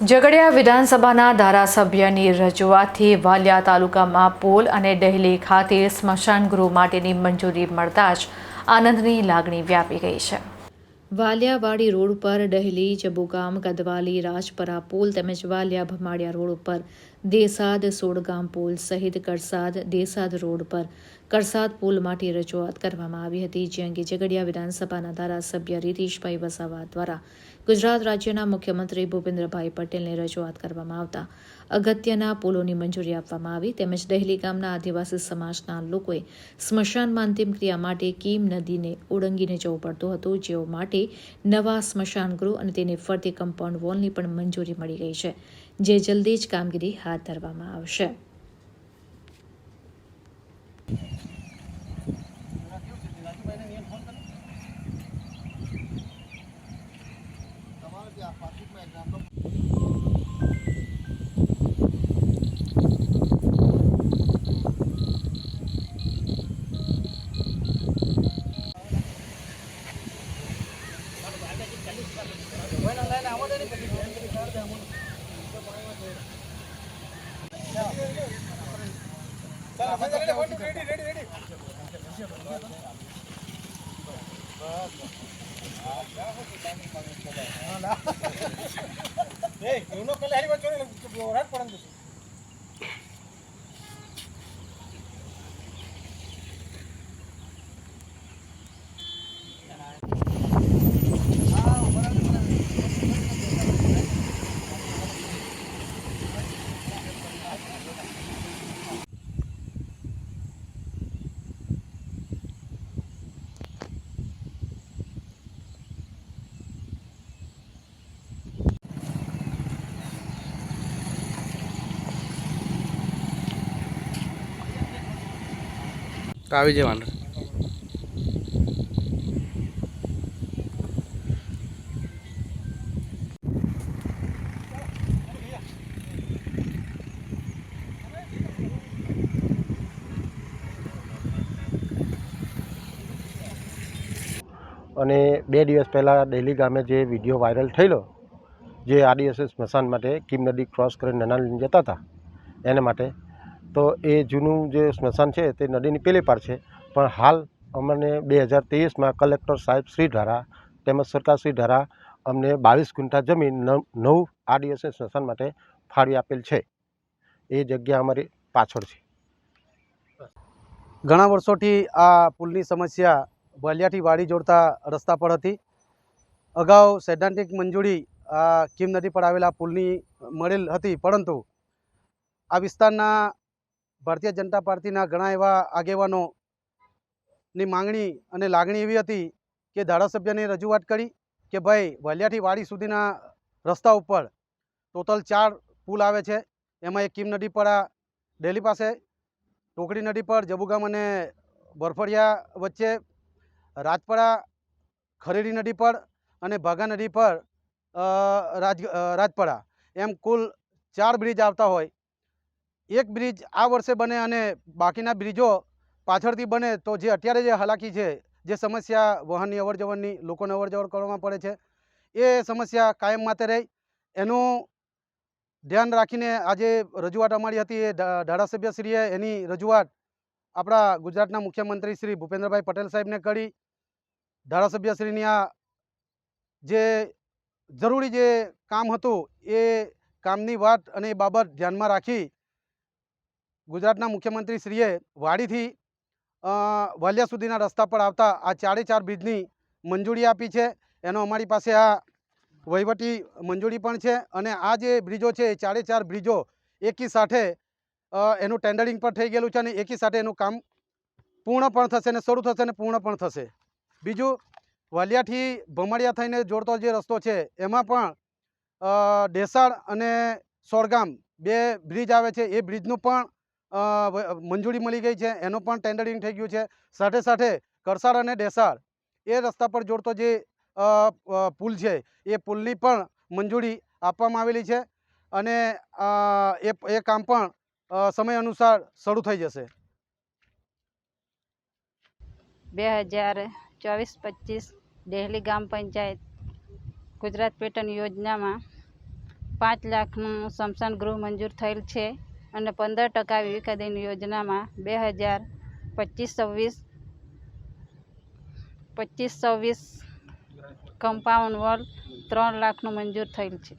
ઝઘડિયા વિધાનસભાના ધારાસભ્યની રજૂઆતથી વાલિયા તાલુકામાં પોલ અને ડહેલી ખાતે સ્મશાન ગૃહ માટેની મંજૂરી મળતા જ આનંદની લાગણી વ્યાપી ગઈ છે. વાલિયાવાડી રોડ ઉપર ડહેલી ચબુગામ કદવાલી રાજપરા પુલ તેમજ વાલિયા ભમાડિયા રોડ ઉપર દેસાદ સોડગામ પુલ સહિત કરસાદ દેસાદ રોડ પર કરસાદ પુલ માટે રજૂઆત કરવામાં આવી હતી. જે અંગે ઝઘડિયા વિધાનસભાના ધારાસભ્ય રીતિશભાઈ વસાવા દ્વારા ગુજરાત રાજ્યના મુખ્યમંત્રી ભૂપેન્દ્રભાઈ પટેલને રજૂઆત કરવામાં આવતા અગત્યના પુલોની મંજૂરી આપવામાં આવી તેમજ દહેલી ગામના આદિવાસી સમાજના લોકોએ સ્મશાનમાં અંતિમ ક્રિયા માટે કીમ નદીને ઓળંગીને જવું પડતું હતું. જેઓ માટે નવા સ્મશાન ગૃહ અને તેની ફરતી કમ્પાઉન્ડ વોલની પણ મંજૂરી મળી ગઈ છે. જે જલ્દી જ કામગીરી હાથ ધરવામાં આવશે. ಏಯ್ ಇವನು ಕಲ್ಲು ಹರಿವ ಚೋರಿ ಹೊರಗೆ ಕೊಡಂಗಿಲ್ಲ તો આવી જવાનું. અને બે દિવસ પહેલાં ડેલી ગામે જે વીડિયો વાયરલ થયેલો, જે આદિવાસી સ્મશાન માટે કિમ નદી ક્રોસ કરીને નાના લઈને જતા હતા, એને માટે તો એ જૂનું જે સ્મશાન છે તે નદીની પેલી પાર છે. પણ હાલ અમને બે હજાર ત્રેવીસમાં કલેક્ટર સાહેબ શ્રી દ્વારા તેમજ સરકાર શ્રી દ્વારા અમને બાવીસ ક્વિન્ટા જમીન નવ દિવસે સ્મશાન માટે ફાળવી આપેલ છે. એ જગ્યા અમારી પાછળ છે. ઘણા વર્ષોથી આ પુલની સમસ્યા વાલિયાથી વાડી જોડતા રસ્તા પર હતી. અગાઉ સૈદ્ધાંતિક મંજૂરી આ કિમ નદી પર આવેલા પુલની મળેલ હતી, પરંતુ આ વિસ્તારના ભારતીય જનતા પાર્ટીના ઘણા એવા આગેવાનોની માંગણી અને લાગણી એવી હતી કે ધારાસભ્યને રજૂઆત કરી કે ભાઈ, વાલિયાથી વાડી સુધીના રસ્તા ઉપર ટોટલ ચાર પુલ આવે છે. એમાં એક કિમ નદી પર ડેલી પાસે, ટોકડી નદી પર, જબુગામ અને બરફડિયા વચ્ચે, રાજપરા, ખરેડી નદી પર અને ભાગા નદી પર રાજ રાજપરા. એમ કુલ ચાર બ્રિજ આવતા હોય એક બ્રિજ આ વર્ષે બને અને બાકીના બ્રિજો પાછળથી બને તો જે અત્યારે જે હાલાકી છે, જે સમસ્યા વાહનની અવર જવરની લોકોને અવર જવર કરવામાં પડે છે, એ સમસ્યા કાયમ માટે રહી. એનું ધ્યાન રાખીને આજે રજૂઆત અમારી હતી એ ધારાસભ્યશ્રીએ એની રજૂઆત આપણા ગુજરાતના મુખ્યમંત્રી શ્રી ભૂપેન્દ્રભાઈ પટેલ સાહેબને કરી. ધારાસભ્યશ્રીની આ જે જરૂરી જે કામ હતું એ કામની વાત અને એ બાબત ધ્યાનમાં રાખી ગુજરાતના મુખ્યમંત્રી શ્રીએ વાડીથી વાલિયા સુધીના રસ્તા પર આવતા આ ચારે ચાર બ્રિજની મંજૂરી આપી છે. એનો અમારી પાસે આ વહીવટી મંજૂરી પણ છે અને આ જે બ્રિજો છે એ ચારે ચાર બ્રિજો એકી સાથે એનું ટેન્ડરિંગ પણ થઈ ગયેલું છે અને એકી સાથે એનું કામ પૂર્ણ પણ થશે અને શરૂ થશે અને પૂર્ણ પણ થશે. બીજું, વાલિયાથી ભમડિયા થઈને જોડતો જે રસ્તો છે એમાં પણ ડેસાળ અને સોળગામ બે બ્રિજ આવે છે. એ બ્રિજનું પણ મંજૂરી મળી ગઈ છે. એનું પણ ટેન્ડરિંગ થઈ ગયું છે. સાથે સાથે કરસાળ અને ડેસાળ એ રસ્તા પર જોડતો જે પુલ છે, એ પુલની પણ મંજૂરી આપવામાં આવેલી છે અને એ એ કામ પણ સમય અનુસાર શરૂ થઈ જશે. બે હજાર ચોવીસ પચીસ દહેલી ગ્રામ પંચાયત ગુજરાત પેટર્ન યોજનામાં પાંચ લાખનું સ્મશાન ગૃહ મંજૂર થયેલ છે. અને પંદર ટકા વિવેકાધીન યોજનામાં બે હજાર પચીસ છવ્વીસ પચીસ છવ્વીસ કમ્પાઉન્ડ વોલ ત્રણ લાખનું મંજૂર થયેલ છે.